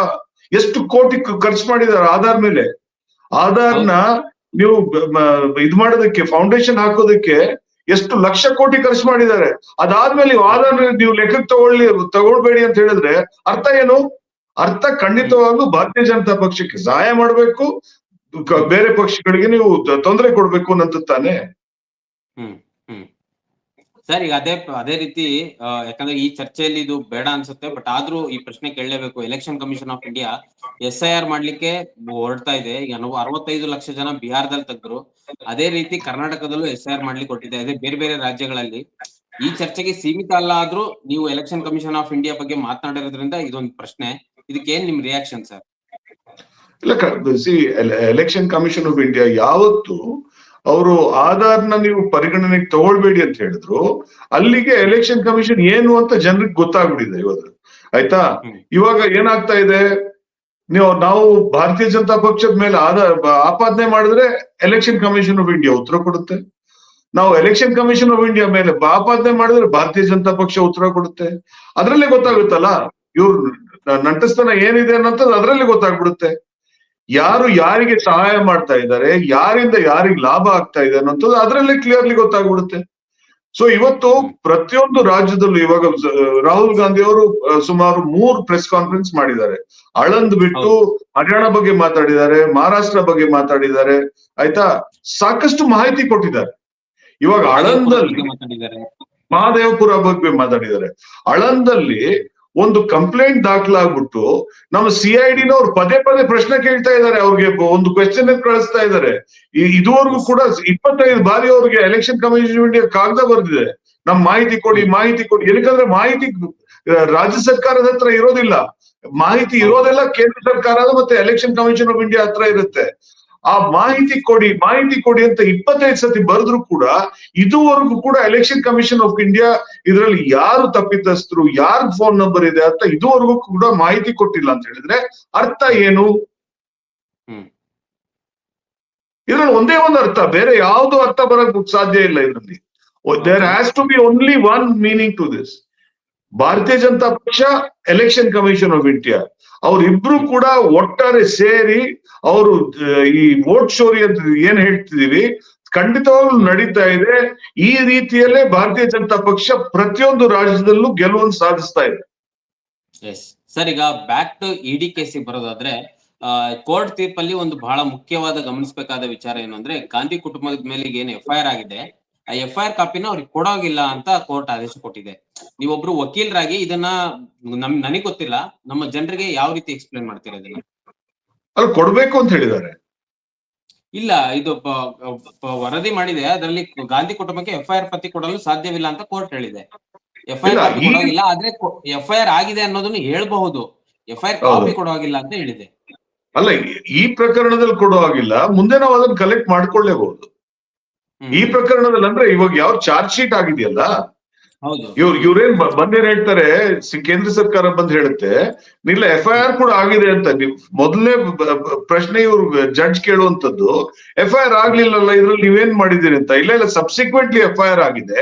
ಎಷ್ಟು ಕೋಟಿ ಖರ್ಚು ಮಾಡಿದಾರೆ ಆಧಾರ್ ಮೇಲೆ? ಆಧಾರ್ನ ನೀವು ಇದು ಮಾಡೋದಕ್ಕೆ ಫೌಂಡೇಶನ್ ಹಾಕೋದಕ್ಕೆ ಎಷ್ಟು ಲಕ್ಷ ಕೋಟಿ ಖರ್ಚು ಮಾಡಿದ್ದಾರೆ. ಅದಾದ್ಮೇಲೆ ನೀವು ಆಧಾರ್ ನೀವು ಲೆಕ್ಕಕ್ಕೆ ತಗೊಳ್ಳಿ ತಗೊಳ್ಬೇಡಿ ಅಂತ ಹೇಳಿದ್ರೆ ಅರ್ಥ ಏನು? ಅರ್ಥ ಖಂಡಿತವಾಗ್ಲೂ ಭಾರತೀಯ ಜನತಾ ಪಕ್ಷಕ್ಕೆ ಸಹಾಯ ಮಾಡಬೇಕು. ಬೇರೆ ಪಕ್ಷಗಳಿಗೆ ನೀವು ತೊಂದರೆ ಕೊಡ್ಬೇಕು ಅನ್ನಂತ ತಾನೆ? ಹ್ಮ್ ಹ್ಮ್. ಸರ್ ಈಗ ಅದೇ ಅದೇ ರೀತಿ ಯಾಕಂದ್ರೆ ಈ ಚರ್ಚೆಯಲ್ಲಿ ಇದು ಬೇಡ ಅನ್ಸುತ್ತೆ ಬಟ್ ಆದ್ರೂ ಈ ಪ್ರಶ್ನೆ ಕೇಳಲೇಬೇಕು. Election commission of India S I R ಮಾಡ್ಲಿಕ್ಕೆ ಹೊರಡ್ತಾ ಇದೆ. ಅರವತ್ತೈದು ಲಕ್ಷ ಜನ ಬಿಹಾರದಲ್ಲಿ ತೆಗೆದ್ರು. ಅದೇ ರೀತಿ ಕರ್ನಾಟಕದಲ್ಲೂ ಎಸ್ ಐ ಆರ್ ಮಾಡ್ಲಿಕ್ಕೆ ಕೊಟ್ಟಿದೆ ಅದೇ ಬೇರೆ ಬೇರೆ ರಾಜ್ಯಗಳಲ್ಲಿ. ಈ ಚರ್ಚೆಗೆ ಸೀಮಿತ ಅಲ್ಲ ಆದ್ರೂ ನೀವು ಎಲೆಕ್ಷನ್ ಕಮಿಷನ್ ಆಫ್ ಇಂಡಿಯಾ ಬಗ್ಗೆ ಮಾತನಾಡಿರೋದ್ರಿಂದ ಇದೊಂದು ಪ್ರಶ್ನೆ. ಇದಕ್ಕೆ ಏನ್ ನಿಮ್ ರಿಯಾಕ್ಷನ್ ಸರ್ ಇಲ್ಲ C election commission of India ಯಾವತ್ತು ಅವರು ಆಧಾರ್ನ ನೀವು ಪರಿಗಣನೆಗೆ ತಗೊಳ್ಬೇಡಿ ಅಂತ ಹೇಳಿದ್ರು. ಅಲ್ಲಿಗೆ ಎಲೆಕ್ಷನ್ ಕಮಿಷನ್ ಏನು ಅಂತ ಜನರಿಗೆ ಗೊತ್ತಾಗ್ಬಿಟ್ಟಿದೆ ಇವತ್ತು. ಆಯ್ತಾ? ಇವಾಗ ಏನಾಗ್ತಾ ಇದೆ? ನೀವು ನಾವು ಭಾರತೀಯ ಜನತಾ ಪಕ್ಷದ ಮೇಲೆ ಆಧಾರ್ ಆಪಾದನೆ ಮಾಡಿದ್ರೆ ಎಲೆಕ್ಷನ್ ಕಮಿಷನ್ ಆಫ್ ಇಂಡಿಯಾ ಉತ್ತರ ಕೊಡುತ್ತೆ. ನಾವು ಎಲೆಕ್ಷನ್ ಕಮಿಷನ್ ಆಫ್ ಇಂಡಿಯಾ ಮೇಲೆ ಆಪಾದನೆ ಮಾಡಿದ್ರೆ ಭಾರತೀಯ ಜನತಾ ಪಕ್ಷ ಉತ್ತರ ಕೊಡುತ್ತೆ. ಅದ್ರಲ್ಲೇ ಗೊತ್ತಾಗುತ್ತಲ್ಲ? ಇವ್ರು ನಂಟಸ್ತನ ಏನಿದೆ ಅನ್ನೋದು ಅದ್ರಲ್ಲಿ ಗೊತ್ತಾಗ್ಬಿಡುತ್ತೆ. ಯಾರು ಯಾರಿಗೆ ಸಹಾಯ ಮಾಡ್ತಾ ಇದ್ದಾರೆ ಯಾರಿಂದ ಯಾರಿಗೆ ಲಾಭ ಆಗ್ತಾ ಇದೆ ಅನ್ನೋಂಥದ್ದು ಅದರಲ್ಲಿ ಕ್ಲಿಯರ್ಲಿ ಗೊತ್ತಾಗ್ಬಿಡುತ್ತೆ. ಸೊ ಇವತ್ತು ಪ್ರತಿಯೊಂದು ರಾಜ್ಯದಲ್ಲೂ ಇವಾಗ ರಾಹುಲ್ ಗಾಂಧಿ ಅವರು ಸುಮಾರು ಮೂರು ಪ್ರೆಸ್ ಕಾನ್ಫರೆನ್ಸ್ ಮಾಡಿದ್ದಾರೆ. ಅಳಂದ್ ಬಿಟ್ಟು ಹರಿಯಾಣ ಬಗ್ಗೆ ಮಾತಾಡಿದ್ದಾರೆ ಮಹಾರಾಷ್ಟ್ರ ಬಗ್ಗೆ ಮಾತಾಡಿದ್ದಾರೆ ಆಯ್ತಾ? ಸಾಕಷ್ಟು ಮಾಹಿತಿ ಕೊಟ್ಟಿದ್ದಾರೆ. ಇವಾಗ ಅಳಂದಲ್ಲಿ ಮಾತಾಡಿದ್ದಾರೆ. ಮಹಾದೇವಪುರ ಬಗ್ಗೆ ಮಾತಾಡಿದ್ದಾರೆ. ಆಳಂದಲ್ಲಿ ಒಂದು ಕಂಪ್ಲೇಂಟ್ ದಾಖಲಾಗ್ಬಿಟ್ಟು ನಮ್ಮ ಸಿ ಐ ಡಿನವ್ರು ಪದೇ ಪದೇ ಪ್ರಶ್ನೆ ಕೇಳ್ತಾ ಇದ್ದಾರೆ, ಅವ್ರಿಗೆ ಒಂದು ಕ್ವೆಶ್ಚನ್ ಕಳಿಸ್ತಾ ಇದ್ದಾರೆ. ಇದುವರೆಗೂ ಕೂಡ ಇಪ್ಪತ್ತೈದು ಬಾರಿ ಅವ್ರಿಗೆ ಎಲೆಕ್ಷನ್ ಕಮಿಷನ್ ಇಂಡಿಯಾ ಕಾಗದ ಬರ್ದಿದೆ. ನಮ್ ಮಾಹಿತಿ ಕೊಡಿ ಮಾಹಿತಿ ಕೊಡಿ. ಏನಕ್ಕಂದ್ರೆ ಮಾಹಿತಿ ರಾಜ್ಯ ಸರ್ಕಾರದ ಹತ್ರ ಇರೋದಿಲ್ಲ. ಮಾಹಿತಿ ಇರೋದೆಲ್ಲ ಕೇಂದ್ರ ಸರ್ಕಾರದ ಮತ್ತೆ ಎಲೆಕ್ಷನ್ ಕಮಿಷನ್ ಆಫ್ ಇಂಡಿಯಾ ಹತ್ರ ಇರುತ್ತೆ. ಆ ಮಾಹಿತಿ ಕೊಡಿ ಮಾಹಿತಿ ಕೊಡಿ ಅಂತ ಇಪ್ಪತ್ತೈದು ಸತಿ ಬರೆದ್ರು ಕೂಡ ಇದುವರೆಗೂ ಕೂಡ ಎಲೆಕ್ಷನ್ ಕಮಿಷನ್ ಆಫ್ ಇಂಡಿಯಾ ಇದರಲ್ಲಿ ಯಾರು ತಪ್ಪಿತಸ್ಥರು ಯಾರ ಫೋನ್ ನಂಬರ್ ಇದೆ ಅಂತ ಇದುವರೆಗೂ ಕೂಡ ಮಾಹಿತಿ ಕೊಟ್ಟಿಲ್ಲ ಅಂತ ಹೇಳಿದ್ರೆ ಅರ್ಥ ಏನು. ಇದ್ರಲ್ಲಿ ಒಂದೇ ಒಂದು ಅರ್ಥ ಬೇರೆ ಯಾವ್ದು ಅರ್ಥ ಬರಕ್ ಸಾಧ್ಯ ಇಲ್ಲ ಇದರಲ್ಲಿ. There has to be only one meaning to this Bharatiya Janata Paksha election commission of India ಅವರಿಬ್ರು ಕೂಡ ಒಟ್ಟಾರೆ ಸೇರಿ ಅವರು, ಈ ವೋಟ್ ಶೋರಿ ಅಂತ ಏನ್ ಹೇಳ್ತಿದೀವಿ ಖಂಡಿತವಾಗ್ಲೂ ನಡೀತಾ ಇದೆ. ಈ ರೀತಿಯಲ್ಲೇ ಭಾರತೀಯ ಜನತಾ ಪಕ್ಷ ಪ್ರತಿಯೊಂದು ರಾಜ್ಯದಲ್ಲೂ ಗೆಲುವನ್ನು ಸಾಧಿಸ್ತಾ ಇದೆ. ಎಸ್ ಸರ್ ಈಗ ಬ್ಯಾಕ್ ಟು ಇಡಿ ಕೇಸಿಗೆ ಬರೋದಾದ್ರೆ ಕೋರ್ಟ್ ತೀರ್ಪಲ್ಲಿ ಒಂದು ಬಹಳ ಮುಖ್ಯವಾದ ಗಮನಿಸಬೇಕಾದ ವಿಚಾರ ಏನು ಅಂದ್ರೆ, ಗಾಂಧಿ ಕುಟುಂಬದ ಮೇಲೆ ಏನು ಎಫ್ ಐ ಆರ್ ಆಗಿದೆ ಆ ಎಫ್ ಐ ಆರ್ ಕಾಪಿನ ಅವ್ರಿಗೆ ಕೊಡೋಗಿಲ್ಲ ಅಂತ ಕೋರ್ಟ್ ಆದೇಶ ಕೊಟ್ಟಿದೆ. ನೀವೊಬ್ರು ವಕೀಲರಾಗಿ ಇದನ್ನ ನಮ್ ನನಗ್ ಗೊತ್ತಿಲ್ಲ ನಮ್ಮ ಜನರಿಗೆ ಯಾವ ರೀತಿ ಎಕ್ಸ್ಪ್ಲೇನ್ ಮಾಡ್ತೀರಾ ಇದನ್ನ? ಅಲ್ಲಿ ಕೊಡ್ಬೇಕು ಅಂತ ಹೇಳಿದ್ದಾರೆ. ಇಲ್ಲ ಇದು ವರದಿ ಮಾಡಿದೆ ಅದರಲ್ಲಿ ಗಾಂಧಿ ಕುಟುಂಬಕ್ಕೆ ಎಫ್ ಐ ಆರ್ ಪ್ರತಿ ಕೊಡಲು ಸಾಧ್ಯವಿಲ್ಲ ಅಂತ ಕೋರ್ಟ್ ಹೇಳಿದೆ. ಎಫ್ ಐ ಆರ್ ಕೊಡೋಗಿಲ್ಲ ಆದ್ರೆ ಎಫ್ ಐ ಆರ್ ಆಗಿದೆ ಅನ್ನೋದನ್ನ ಹೇಳ್ಬಹುದು. F I R. ಕಾಪಿ ಕೊಡೋಗಿಲ್ಲ ಅಂತ ಹೇಳಿದೆ. ಅಲ್ಲ ಈ- ಪ್ರಕರಣದಲ್ಲಿ ಕೊಡೋ ಹಾಗಿಲ್ಲ ಮುಂದೆ ನಾವು ಅದನ್ನ ಕಲೆಕ್ಟ್ ಮಾಡ್ಕೊಳ್ಳೇಬಹುದು. ಈ ಪ್ರಕರಣದಲ್ಲಿ ಅಂದ್ರೆ ಇವಾಗ ಯಾವ ಚಾರ್ಜ್ ಶೀಟ್ ಆಗಿದೆಯಲ್ಲ? ಇವ್ರ ಇವ್ರು ಇವ್ರೇನ್ ಬಂದೇನ್ ಹೇಳ್ತಾರೆ ಕೇಂದ್ರ ಸರ್ಕಾರ ಬಂದ್ ಹೇಳುತ್ತೆ ಇಲ್ಲ ಎಫ್ ಐ ಆರ್ ಕೂಡ ಆಗಿದೆ ಅಂತ. ನೀವು ಮೊದಲನೇ ಪ್ರಶ್ನೆ ಇವ್ರು ಜಡ್ಜ್ ಕೇಳುವಂತದ್ದು ಎಫ್ ಐ ಆರ್ ಆಗ್ಲಿಲ್ಲಲ್ಲ ಇದ್ರಲ್ಲಿ ನೀವೇನ್ ಮಾಡಿದೀರಿ ಅಂತ. ಇಲ್ಲ ಇಲ್ಲ ಸಬ್ಸಿಕ್ವೆಂಟ್ಲಿ ಎಫ್ ಐ ಆರ್ ಆಗಿದೆ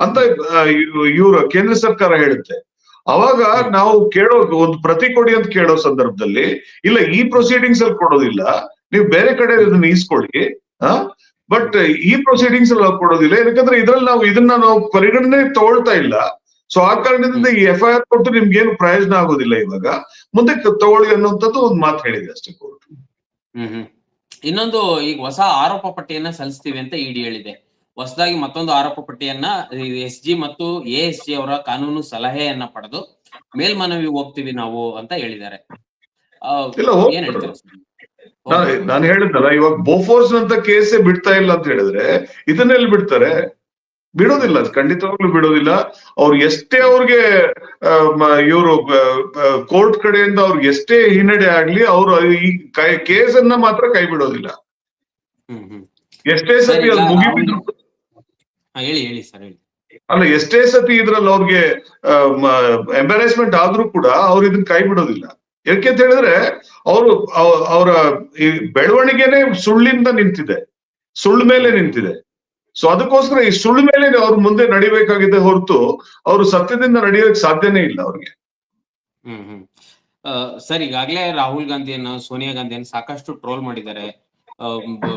ಅಂತ ಇವ್ರ ಕೇಂದ್ರ ಸರ್ಕಾರ ಹೇಳುತ್ತೆ. ಅವಾಗ ನಾವು ಕೇಳೋ ಒಂದು ಪ್ರತಿ ಕೊಡಿ ಅಂತ ಕೇಳೋ ಸಂದರ್ಭದಲ್ಲಿ ಇಲ್ಲ ಈ ಪ್ರೊಸೀಡಿಂಗ್ಸ್ ಅಲ್ಲಿ ಕೊಡೋದಿಲ್ಲ ನೀವು ಬೇರೆ ಕಡೆ ಇದನ್ನ ಈಸ್ಕೊಳ್ಳಿ ಬಟ್ ಈ ಪ್ರೊಸೀಡಿಂಗ್ಸ್ ಅಲ್ಲಿ ನಾವು ಕೊಡೋದಿಲ್ಲ. ಯಾಕಂದ್ರೆ ಇದ್ರಲ್ಲಿ ನಾವು ಇದನ್ನ ನಾವು ಪರಿಗಣನೆ ತಗೊಳ್ತಾ ಇಲ್ಲ. ಸೊ ಆ ಕಾರಣದಿಂದ ಈ ಎಫ್ ಐ ಆರ್ ಕೊಟ್ಟು ನಿಮ್ಗೆ ಏನು ಪ್ರಯೋಜನ ಆಗೋದಿಲ್ಲ ಇವಾಗ. ಮುಂದೆ ತಗೊಳ್ಳಿ ಅನ್ನುವಂಥದ್ದು ಒಂದು ಮಾತು ಹೇಳಿದೆ ಅಷ್ಟೇ ಕೋರ್ಟ್ ಹ್ಮ್ ಹ್ಮ್ ಇನ್ನೊಂದು ಈಗ ಹೊಸ ಆರೋಪ ಪಟ್ಟಿಯನ್ನ ಸಲ್ಲಿಸ್ತೀವಿ ಅಂತ ಇಡಿ ಹೇಳಿದೆ. ಹೊಸದಾಗಿ ಮತ್ತೊಂದು ಆರೋಪ ಪಟ್ಟಿಯನ್ನ ಎಸ್ ಜಿ ಮತ್ತು ಎ ಎಸ್ ಜಿ ಅವರ ಕಾನೂನು ಸಲಹೆಯನ್ನ ಪಡೆದು ಮೇಲ್ಮನವಿ ಹೋಗ್ತೀವಿ ನಾವು ಅಂತ ಹೇಳಿದ್ದಾರೆ. ನಾನು ಹೇಳಿದ್ನಲ್ಲ ಇವಾಗ ಬೋಫೋರ್ಸ್ ಅಂತ ಕೇಸ್ ಬಿಡ್ತಾ ಇಲ್ಲ ಅಂತ ಹೇಳಿದ್ರೆ ಇದನ್ನೆಲ್ಲಿ ಬಿಡ್ತಾರೆ? ಬಿಡೋದಿಲ್ಲ ಖಂಡಿತವಾಗ್ಲೂ ಬಿಡೋದಿಲ್ಲ. ಅವ್ರು ಎಷ್ಟೇ ಅವ್ರಿಗೆ ಇವರು ಕೋರ್ಟ್ ಕಡೆಯಿಂದ ಅವ್ರಿಗೆ ಎಷ್ಟೇ ಹಿನ್ನಡೆ ಆಗ್ಲಿ ಅವರು ಈ ಕೇಸನ್ನ ಮಾತ್ರ ಕೈ ಬಿಡೋದಿಲ್ಲ. ಎಷ್ಟೇ ಸತಿ ಅದು ಮುಗಿಬಿದ್ರು ಹಾ, ಹೇಳಿ ಹೇಳಿ ಸರ್ ಹೇಳಿ. ಅಲ್ಲ ಎಷ್ಟೇ ಸತಿ ಇದ್ರಲ್ಲಿ ಅವ್ರಿಗೆ ಎಂಬರಾಸ್ಮೆಂಟ್ ಆದ್ರೂ ಕೂಡ ಅವ್ರು ಇದನ್ನ ಕೈ ಬಿಡೋದಿಲ್ಲ. ಯಾಕೆ ಅಂತ ಹೇಳಿದ್ರೆ, ಅವರು ಅವರ ಈ ಬೆಳವಣಿಗೆನೆ ಸುಳ್ಳಿಂದ ನಿಂತಿದೆ. ಸುಳ್ಳು ಮೇಲೆ ನಿಂತಿದೆ. ಸೊ ಅದಕ್ಕೋಸ್ಕರ ಈ ಸುಳ್ಳು ಮೇಲೆ ಅವ್ರು ಮುಂದೆ ನಡಿಬೇಕಾಗಿದೆ ಹೊರತು ಅವರು ಸತ್ಯದಿಂದ ನಡೆಯೋಕ್ ಸಾಧ್ಯನೇ ಇಲ್ಲ ಅವ್ರಿಗೆ. ಹ್ಮ್ ಹ್ಮ್. ಸರ್, ಈಗಾಗ್ಲೇ ರಾಹುಲ್ ಗಾಂಧಿಯನ್ನ, ಸೋನಿಯಾ ಗಾಂಧಿಯನ್ನ ಸಾಕಷ್ಟು ಟ್ರೋಲ್ ಮಾಡಿದ್ದಾರೆ.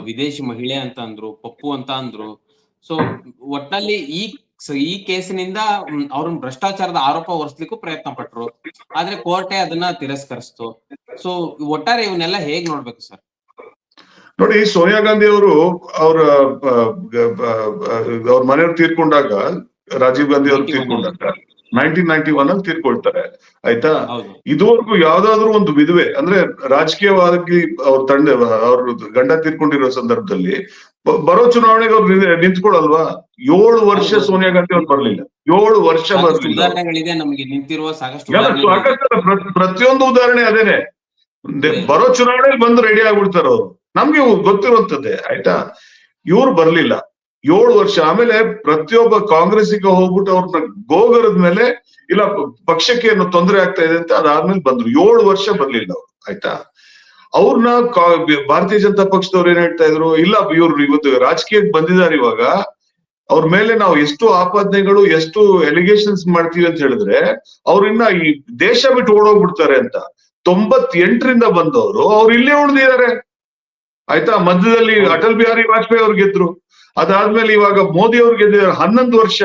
ವಿದೇಶಿ ಮಹಿಳೆ ಅಂತ ಅಂದ್ರು ಪಪ್ಪು ಅಂತ ಅಂದ್ರು. ಸೊ ಒಟ್ನಲ್ಲಿ ಈ ಸ- ಈ ಕೇಸಿನಿಂದ ಅವ್ರನ್ನ ಭ್ರಷ್ಟಾಚಾರದ ಆರೋಪ ಹೊರಿಸ್ಲಿಕ್ಕೂ ಪ್ರಯತ್ನ ಪಟ್ರು. ಆದ್ರೆ ಕೋರ್ಟೆ ಅದನ್ನ ತಿರಸ್ಕರಿಸ್ತು. ಸೊ ಒಟ್ಟಾರೆ ಇವನ್ನೆಲ್ಲ ಹೇಗ್ ನೋಡ್ಬೇಕು ಸರ್? ನೋಡಿ ಸೋನಿಯಾ ಗಾಂಧಿ ಅವರು ಅವ್ರ ಅವ್ರ ಮನೆಯವ್ರು ತೀರ್ಕೊಂಡಾಗ ರಾಜೀವ್ ಗಾಂಧಿ ಅವರು 91 ತೀರ್ಕೊಂಡಾಗ ನೈನ್ಟೀನ್ ನೈನ್ಟಿ ಒನ್ ಅಲ್ಲಿ ತೀರ್ಕೊಳ್ತಾರೆ. ಆಯ್ತಾ? ಇದುವರೆಗೂ ಯಾವ್ದಾದ್ರು ಒಂದು ವಿಧವೆ ಅಂದ್ರೆ ರಾಜಕೀಯವಾಗಿ ಅವ್ರ ತಂಡ ಅವ್ರ ಗಂಡ ತೀರ್ಕೊಂಡಿರೋ ಸಂದರ್ಭದಲ್ಲಿ ಬರೋ ಚುನಾವಣೆಗೆ ಅವ್ರು ನಿಂತ್- ನಿಂತ್ಕೊಳಲ್ವಾ? ಏಳು ವರ್ಷ ಸೋನಿಯಾ ಗಾಂಧಿ ಅವ್ರು ಬರ್ಲಿಲ್ಲ. ಏಳು ವರ್ಷ ಬರ್ಲಿಲ್ಲ. ನಿಂತಿರುವ ಸಾಕಷ್ಟು ಪ್ರತಿಯೊಂದು ಉದಾಹರಣೆ ಅದೇನೆ. ಬರೋ ಚುನಾವಣೆಗೆ ಬಂದು ರೆಡಿ ಆಗ್ಬಿಡ್ತಾರ ಅವ್ರು. ನಮ್ಗೆ ಗೊತ್ತಿರುವಂತದ್ದೇ ಆಯ್ತಾ? ಇವ್ರು ಬರ್ಲಿಲ್ಲ. ಏಳು ವರ್ಷ ಆಮೇಲೆ ಪ್ರತಿಯೊಬ್ಬ ಕಾಂಗ್ರೆಸ್ಸಿಗೆ ಹೋಗ್ಬಿಟ್ಟು ಅವ್ರನ್ನ ಗೋಗರದ ಮೇಲೆ ಇಲ್ಲ ಪಕ್ಷಕ್ಕೆ ಏನೋ ತೊಂದರೆ ಆಗ್ತಾ ಇದೆ ಅಂತ ಅದಾದ್ಮೇಲೆ ಬಂದ್ರು. ಏಳು ವರ್ಷ ಬರ್ಲಿಲ್ಲ ಅವ್ರು ಆಯ್ತಾ? ಅವ್ರನ್ನ ಭಾರತೀಯ ಜನತಾ ಪಕ್ಷದವ್ರು ಏನ್ ಹೇಳ್ತಾ ಇದ್ರು? ಇಲ್ಲ ಇವ್ರು ಇವತ್ತು ರಾಜಕೀಯಕ್ಕೆ ಬಂದಿದ್ದಾರೆ ಇವಾಗ. ಅವ್ರ ಮೇಲೆ ನಾವು ಎಷ್ಟು ಆಪಾದನೆಗಳು ಎಷ್ಟು ಎಲಿಗೇಷನ್ಸ್ ಮಾಡ್ತೀವಿ ಅಂತ ಹೇಳಿದ್ರೆ ಅವ್ರಿನ್ನ ಈ ದೇಶ ಬಿಟ್ಟು ಓಡೋಗ್ಬಿಡ್ತಾರೆ ಅಂತ ತೊಂಬತ್ತೆಂಟರಿಂದ ಬಂದವರು ಅವ್ರು ಇಲ್ಲೇ ಉಳಿದಿದ್ದಾರೆ ಆಯ್ತಾ? ಮಧ್ಯದಲ್ಲಿ ಅಟಲ್ ಬಿಹಾರಿ ವಾಜಪೇಯಿ ಅವ್ರು ಗೆದ್ರು. ಅದಾದ್ಮೇಲೆ ಇವಾಗ ಮೋದಿ ಅವ್ರು ಗೆದ್ದಿದ್ದಾರೆ ಹನ್ನೊಂದು ವರ್ಷ.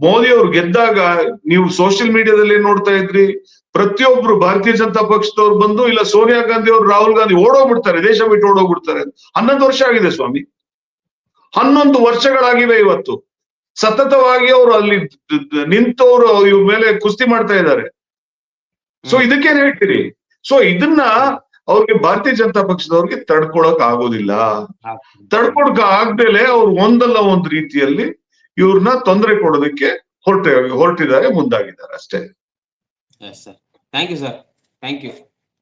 ಮೋದಿ ಅವ್ರು ಗೆದ್ದಾಗ ನೀವು ಸೋಷಿಯಲ್ ಮೀಡಿಯಾದಲ್ಲಿ ಏನ್ ನೋಡ್ತಾ ಇದ್ರಿ? ಪ್ರತಿಯೊಬ್ರು ಭಾರತೀಯ ಜನತಾ ಪಕ್ಷದವ್ರು ಬಂದು ಇಲ್ಲ ಸೋನಿಯಾ ಗಾಂಧಿ ಅವ್ರು ರಾಹುಲ್ ಗಾಂಧಿ ಓಡೋಗ್ಬಿಡ್ತಾರೆ ದೇಶ ಬಿಟ್ಟು ಓಡೋಗ್ಬಿಡ್ತಾರೆ. ಹನ್ನೊಂದು ವರ್ಷ ಆಗಿದೆ ಸ್ವಾಮಿ. ಹನ್ನೊಂದು ವರ್ಷಗಳಾಗಿವೆ ಇವತ್ತು. ಸತತವಾಗಿ ಅವರು ಅಲ್ಲಿ ನಿಂತವ್ರು ಇವ್ರ ಮೇಲೆ ಕುಸ್ತಿ ಮಾಡ್ತಾ ಇದ್ದಾರೆ. ಸೊ ಇದಕ್ಕೇನ್ ಹೇಳ್ತೀರಿ? ಸೊ ಇದನ್ನ ಅವ್ರಿಗೆ ಭಾರತೀಯ ಜನತಾ ಪಕ್ಷದವ್ರಿಗೆ ತಡ್ಕೊಳಕ್ ಆಗೋದಿಲ್ಲ. ತಡ್ಕೊಳಕ್ ಆಗ್ದೇಲೆ ಅವ್ರು ಒಂದಲ್ಲ ಒಂದ್ ರೀತಿಯಲ್ಲಿ ಇವ್ರನ್ನ ತೊಂದರೆ ಕೊಡೋದಕ್ಕೆ ಹೊರಟ ಹೊರಟಿದ್ದಾರೆ ಮುಂದಾಗಿದ್ದಾರೆ ಅಷ್ಟೇ. Thank you sir thank you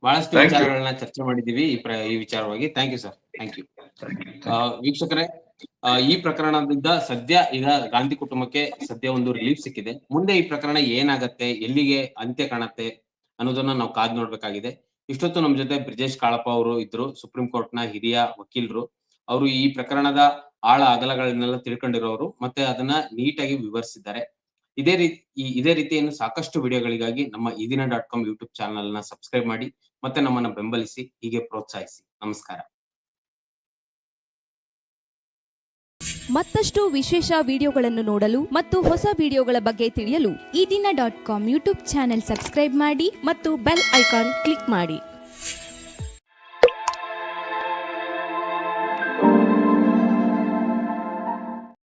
ಬಹಳಷ್ಟು ವಿಚಾರಗಳನ್ನ ಚರ್ಚೆ ಮಾಡಿದೀವಿ ಈ ವಿಚಾರವಾಗಿ. Thank you sir thank you ವೀಕ್ಷಕರೇ ಈ ಪ್ರಕರಣದಿಂದ ಸದ್ಯ ಈಗ ಗಾಂಧಿ ಕುಟುಂಬಕ್ಕೆ ಸದ್ಯ ಒಂದು ರಿಲೀಫ್ ಸಿಕ್ಕಿದೆ. ಮುಂದೆ ಈ ಪ್ರಕರಣ ಏನಾಗತ್ತೆ ಎಲ್ಲಿಗೆ ಅಂತ್ಯ ಕಾಣತ್ತೆ ಅನ್ನೋದನ್ನ ನಾವು ಕಾದ್ ನೋಡ್ಬೇಕಾಗಿದೆ. ಇಷ್ಟೊತ್ತು ನಮ್ ಜೊತೆ ಬ್ರಿಜೇಶ್ ಕಾಳಪ್ಪ ಅವರು ಇದ್ರು ಸುಪ್ರೀಂ ಕೋರ್ಟ್ನ ಹಿರಿಯ ವಕೀಲರು. ಅವರು ಈ ಪ್ರಕರಣದ ಆಳ ಅಗಲಗಳನ್ನೆಲ್ಲ ತಿಳ್ಕೊಂಡಿರೋರು ಮತ್ತೆ ಅದನ್ನ ನೀಟಾಗಿ ವಿವರಿಸಿದ್ದಾರೆ. ಇದೇ ರೀತಿ ಇದೇ ರೀತಿ ಇನ್ನು ಸಾಕಷ್ಟು ವಿಡಿಯೋಗಳಿಗಾಗಿ ನಮ್ಮ ಇದಿನ ದಿನ ಡಾಟ್ ಕಾಮ್ ಯೂಟ್ಯೂಬ್ ಚಾನಲ್ನ ಸಬ್ಸ್ಕ್ರೈಬ್ ಮಾಡಿ ಮತ್ತೆ ನಮ್ಮನ್ನ ಬೆಂಬಲಿಸಿ, ಹೀಗೆ ಪ್ರೋತ್ಸಾಹಿಸಿ. ನಮಸ್ಕಾರ. ಮತ್ತಷ್ಟು ವಿಶೇಷ ವಿಡಿಯೋಗಳನ್ನು ನೋಡಲು ಮತ್ತು ಹೊಸ ವಿಡಿಯೋಗಳ ಬಗ್ಗೆ ತಿಳಿಯಲು ಈ ದಿನ dot com YouTube channel subscribe ಮಾಡಿ ಮತ್ತು ಬೆಲ್ ಐಕಾನ್ ಕ್ಲಿಕ್ ಮಾಡಿ.